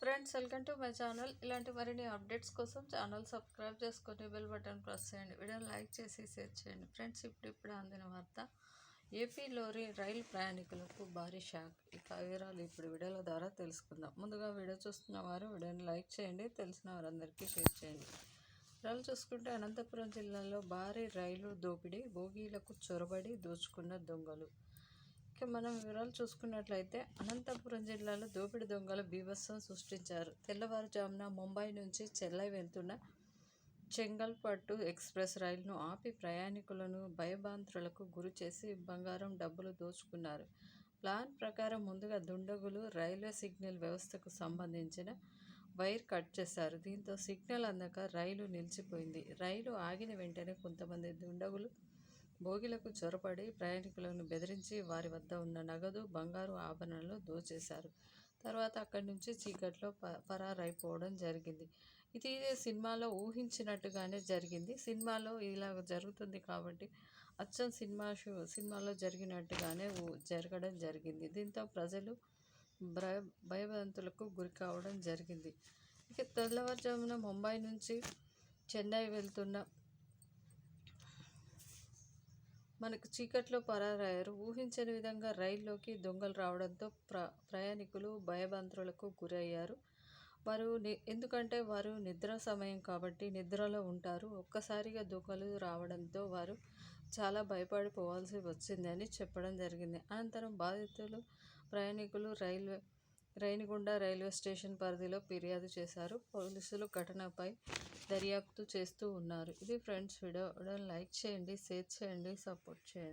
Friends welcome to my channel. ఇలాంటి మరిన్ని updates కోసం ఛానల్ సబ్స్క్రైబ్ చేసుకొని బెల్ బటన్ ప్రెస్ చేయండి. వీడియో లైక్ చేసి షేర్ చేయండి. ఫ్రెండ్స్ ఇప్పుడు ఇప్పుడు అందిన వార్త. ఏపీలోని రైలు ప్రయాణికులకు భారీ షాక్. ఇక వివరాలు ఇప్పుడు వీడియోల ద్వారా తెలుసుకుందాం. ముందుగా వీడియో చూస్తున్న వారు వీడియోని లైక్ చేయండి తెలిసిన వారందరికీ షేర్ చేయండి. వివరాలు చూసుకుంటే అనంతపురం జిల్లాలో భారీ రైలు దోపిడీ బోగీలకు చొరబడి దోచుకున్న దొంగలు. ఇక మనం వివరాలు చూసుకున్నట్లయితే అనంతపురం జిల్లాలో దోపిడి దొంగలు బీభత్సం సృష్టించారు. తెల్లవారుజామున ముంబై నుంచి చెల్లై వెళ్తున్న చెంగల్పట్టు ఎక్స్ప్రెస్ రైలును ఆపి ప్రయాణికులను భయభ్రాంతులకు గురి చేసి బంగారం డబ్బులు దోచుకున్నారు. ప్లాన్ ప్రకారం ముందుగా దుండగులు రైల్వే సిగ్నల్ వ్యవస్థకు సంబంధించిన వైర్ కట్ చేశారు. దీంతో సిగ్నల్ అందక రైలు నిలిచిపోయింది. రైలు ఆగిన వెంటనే కొంతమంది దుండగులు భోగిలకు చొరబడి ప్రయాణికులను బెదిరించి వారి వద్ద ఉన్న నగదు బంగారు ఆభరణాలు దోచేశారు. తర్వాత అక్కడి నుంచి చీకట్లో ప పరారైపోవడం జరిగింది. ఇది సినిమాలో ఊహించినట్టుగానే జరిగింది. సినిమాలో ఇలా జరుగుతుంది కాబట్టి అచ్చం సినిమా షో సినిమాలో జరిగినట్టుగానే జరగడం జరిగింది. దీంతో ప్రజలు భయ భయభ్రాంతులకు గురి కావడం జరిగింది. ఇక తెల్లవారుజామున ముంబై నుంచి చెన్నై వెళ్తున్న మనకు చీకట్లో పరారయ్యారు ఊహించని విధంగా రైల్లోకి దొంగలు రావడంతో ప్ర ప్రయాణికులు భయభ్రాంతులకు గురయ్యారు. వారు ఎందుకంటే వారు నిద్ర సమయం కాబట్టి నిద్రలో ఉంటారు. ఒక్కసారిగా దొంగలు రావడంతో వారు చాలా భయపడిపోవాల్సి వచ్చిందని చెప్పడం జరిగింది. అనంతరం బాధితులు ప్రయాణికులు రైల్వే రైనిగుండ రైల్వే స్టేషన్ పరిధిలో ఫిర్యాదు చేశారు. పోలీసులు ఘటనపై దర్యాప్తు చేస్తూ ఉన్నారు. ఇది ఫ్రెండ్స్ వీడియో. లైక్ చేయండి షేర్ చేయండి సపోర్ట్ చేయండి.